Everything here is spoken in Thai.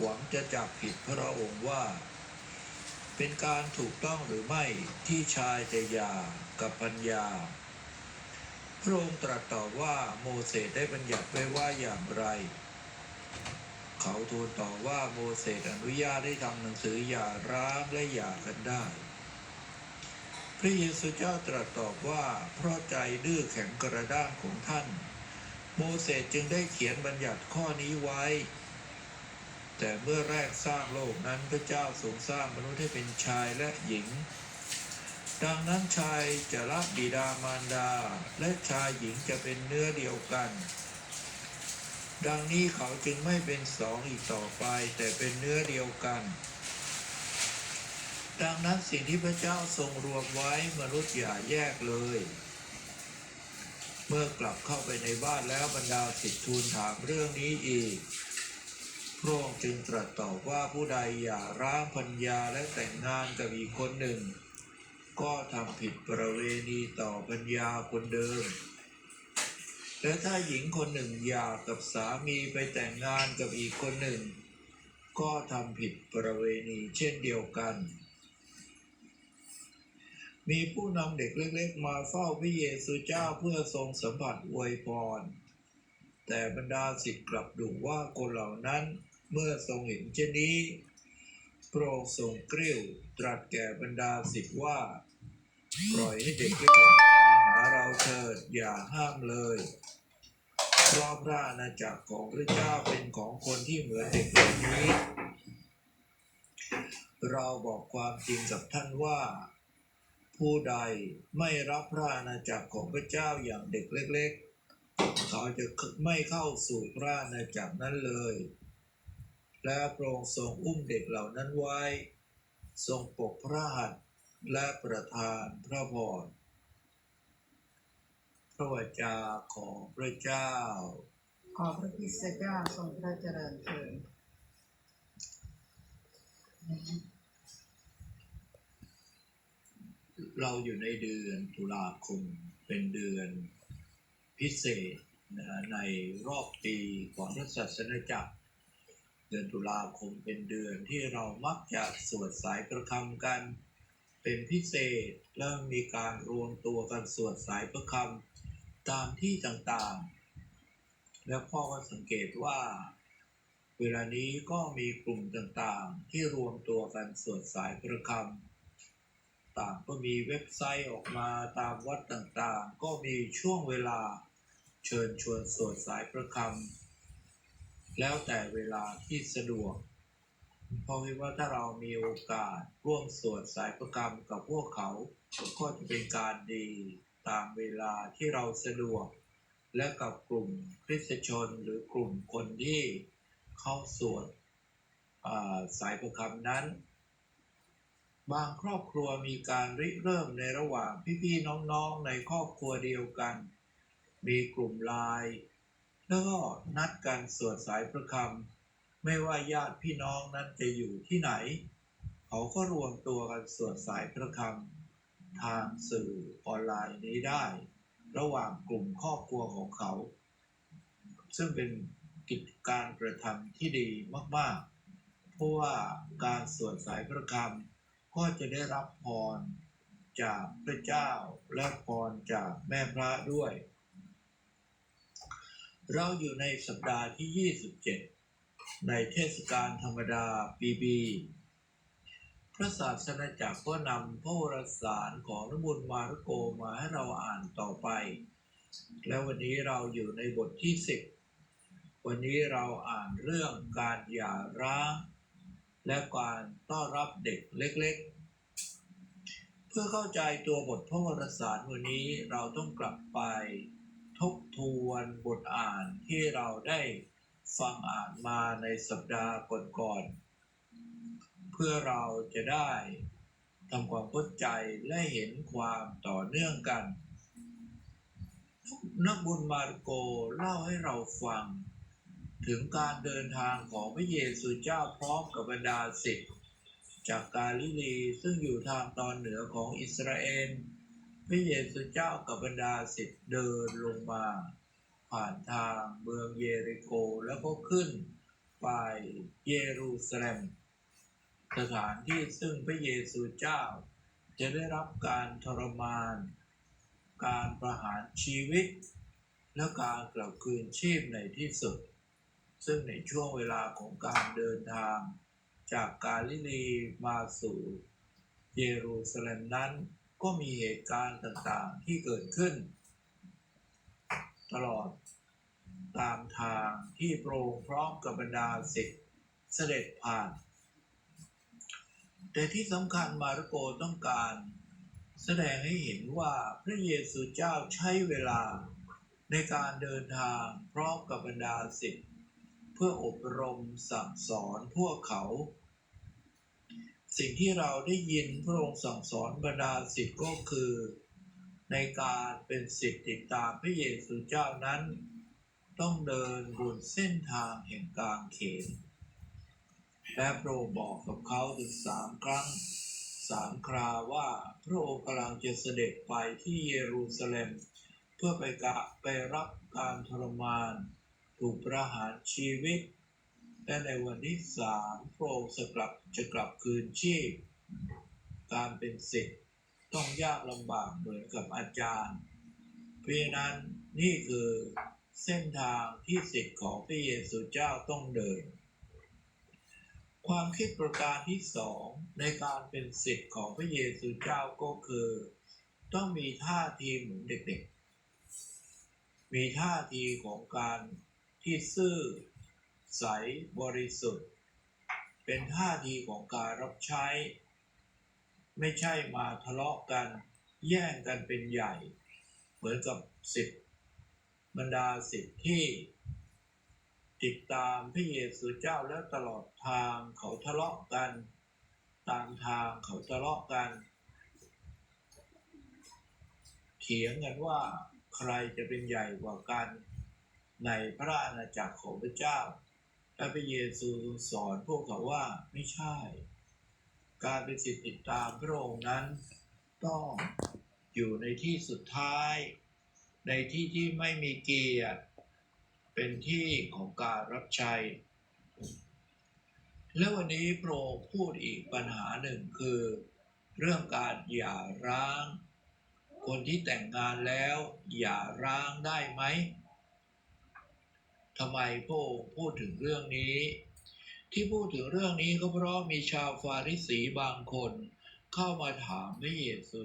หวังจะจับผิดพระองค์ว่า เป็นการถูกต้องหรือไม่ที่ชายจะยากับพัญญา พระองค์ตรัสตอบว่าโมเสสได้บัญญัติไว้ว่าอย่างไร เขาทูลตอบว่าโมเสสอนุญาตให้ทำหนังสือหย่าร้างและหย่ากันได้พระเยซูเจ้าตรัสตอบว่าเพราะใจดื้อแข็งกระด้างของท่าน โมเสสจึงได้เขียนบัญญัติข้อนี้ไว้ แต่เมื่อแรกสร้างโลกนั้นพระเจ้าทรงสร้างมนุษย์ให้เป็นชายและหญิง ดังนั้นชายจะรักบิดามารดา และชายหญิงจะเป็นเนื้อเดียวกัน ดังนี้เขาจึงไม่เป็นสองอีกต่อไป แต่เป็นเนื้อเดียวกัน ดังนั้นสิ่งที่พระเจ้าทรงรวมไว้มนุษย์อย่าแยกเลย เมื่อกลับเข้าไปในบ้านแล้วบรรดาสิทธิทูลถามเรื่องนี้อีก พระองค์จึงตรัสตอบว่าผู้ใดอย่าร้างพัญญาและแต่งงานกับอีกคนหนึ่ง ก็ทำผิดประเวณีต่อพัญญาคนเดิม และถ้าหญิงคนหนึ่งหย่ากับสามีไปแต่งงานกับอีกคนหนึ่ง ก็ทำผิดประเวณีเช่นเดียวกัน มีผู้นำเด็กเล็กๆ มาเฝ้าพระเยซูเจ้าเพื่อทรงสัมผัสอวยพร แต่บรรดาศิษย์กลับดุว่าคนเหล่านั้นเมื่อทรงเห็นเช่นนี้พรงทรงกริ้วตรัสแก่บรรดาศิษย์ว่า ปล่อยให้เด็กเล็กมาหาเราเถิดอย่าห้ามเลยเพราะพระอาณาจักรของพระเจ้าเป็นของคนที่เหมือนเด็กเล่านี้ เราบอกความจริงกับท่านว่า ผู้ใดไม่รับพระอาณาจักรของพระเจ้าอย่างเด็กเล็กๆ เขาจะไม่เข้าสู่พระอาณาจักรนั้นเลย และพระองค์ทรงอุ้มเด็กเหล่านั้นไว้ ทรงปกพระหัตถ์และประทานพระพรพระวจาของพระเจ้า ขอพระคริสต์เจ้าทรงพระเจริญเถิดเราอยู่ในเดือนตุลาคมเป็นเดือน พิเศษนะในรอบปีของพระศาสนาจักร เดือนตุลาคมเป็นเดือนที่เรามักจะสวดสายประคำกัน เป็นพิเศษแล้วมีการรวมตัวกันสวดสายประคำตามที่ต่างๆ แล้วพ่อก็สังเกตว่า เวลานี้ก็มีกลุ่มต่างๆ ที่รวมตัวกันสวดสายประคำต่างก็มีเว็บไซต์ออกมาตามวัดต่างๆ ก็มีช่วงเวลา เชิญชวนสวดสายประคำแล้วแต่เวลาที่สะดวก เพราะว่าถ้าเรามีโอกาสร่วมสวดสายประคำกับพวกเขาก็จะเป็นการดีตามเวลาที่เราสะดวก และกับกลุ่มคริสตชนหรือกลุ่มคนที่เข้าสวดสายประคำนั้น บางครอบครัวมีการริเริ่มในระหว่างพี่ๆน้องๆในครอบครัวเดียวกัน มีกลุ่มไลน์แล้วก็นัดกันสวดสายประคำไม่ว่าญาติพี่น้องนั้นจะอยู่ที่ไหน เขาก็รวมตัวกันสวดสายประคำทางสื่อออนไลน์นี้ได้ ระหว่างกลุ่มครอบครัวของเขา ซึ่งเป็นกิจการกระทำที่ดีมากๆ เพราะว่าการสวดสายประคำก็จะได้รับพรจากพระเจ้าและพรจากแม่พระด้วย เราอยู่ในสัปดาห์ที่ 27 ในเทศกาลธรรมดาปีบี พระศาสนาจักรก็นำพระวรสารของนบุญมารโกมาให้เราอ่านต่อไป และวันนี้เราอยู่ในบทที่ 10 วันนี้เราอ่านเรื่องการหย่าร้างและการต้อนรับเด็กเล็ก ๆ เพื่อเข้าใจตัวบทพระวรสารวันนี้เราต้องกลับไป ทบทวนบทอ่านที่เราได้ฟังอ่านมาในสัปดาห์ก่อนๆเพื่อเราจะได้ทำความเข้าใจและเห็นความต่อเนื่องกัน นักบุญมาระโกเล่าให้เราฟัง ถึงการเดินทางของพระเยซูเจ้าพร้อมกับบรรดาศิษย์จากกาลิลีซึ่งอยู่ทางตอนเหนือของอิสราเอล พระเยซูเจ้ากับบรรดาศิษย์เดินลงมา ผ่านทางเมืองเยริโกแล้วก็ขึ้นฝ่ายเยรูซาเล็ม สถานที่ซึ่งพระเยซูเจ้า จะได้รับการทรมาน การประหารชีวิต และการกลับคืนชีพในที่สุด ซึ่งในช่วงเวลาของการเดินทางจากกาลิลีมาสู่เยรูซาเล็มนั้น ก็มีเหตุการณ์ต่างๆที่เกิดขึ้น ตลอดตามทางที่โปรงพร้อมกับบรรดาศิษย์เสด็จผ่าน แต่ที่สำคัญมาระโกต้องการ แสดงให้เห็นว่าพระเยซูเจ้าใช้เวลาในการเดินทางพร้อมกับบรรดาศิษย์เพื่ออบรมสั่งสอนพวกเขา สิ่งที่เราได้ยินพระองค์สั่งสอนบรรดาศิษย์ก็คือ ในการเป็นศิษย์ติดตามพระเยซูเจ้านั้น ต้องเดินบนเส้นทางแห่งกลางเขนและพระองค์บอกกับเขาถึงสามครั้งสามคราว่าพระองค์กำลังจะเสด็จไปที่เยรูซาเล็ม เพื่อไปกะไปรับการทรมาน ถูกประหารชีวิต และในวันที่สามพระองค์จะกลับจะกลับคืนชีพ การเป็นศิษย์ต้องยากลำบากเหมือนกับอาจารย์ เพราะนั้นนี่คือเส้นทางที่ศิษย์ของพระเยซูเจ้าต้องเดิน ความคิดประการที่สองในการเป็นศิษย์ของพระเยซูเจ้าก็คือ ต้องมีท่าทีเหมือนเด็กๆ มีท่าทีของการที่ซื่อ ใสบริสุทธิ์ เป็นท่าทีของการรับใช้ ไม่ใช่มาทะเลาะกัน แย่งกันเป็นใหญ่ เหมือนกับสิทธิบรรดาสิทธิที่ ติดตามพระเยซูเจ้าแล้วตลอดทางเขาทะเลาะกัน ตามทางเขาทะเลาะกันเถียงกันว่าใครจะเป็นใหญ่กว่ากันในพระอาณาจักรของพระเจ้า และพระเยซูสอนพวกเขาว่าไม่ใช่ การเป็นสิทธิติดตามพระองค์นั้น ต้องอยู่ในที่สุดท้าย ในที่ที่ไม่มีเกียรติ เป็นที่ของการรับใช้ และวันนี้โปรพูดอีกปัญหาหนึ่งคือ เรื่องการหย่าร้าง คนที่แต่งงานแล้วหย่าร้างได้ไหม ทำไมพระองค์พูดถึงเรื่องนี้ ที่พูดถึงเรื่องนี้ก็เพราะมีชาวฟาริสีบางคน เข้ามาถามพระเยซู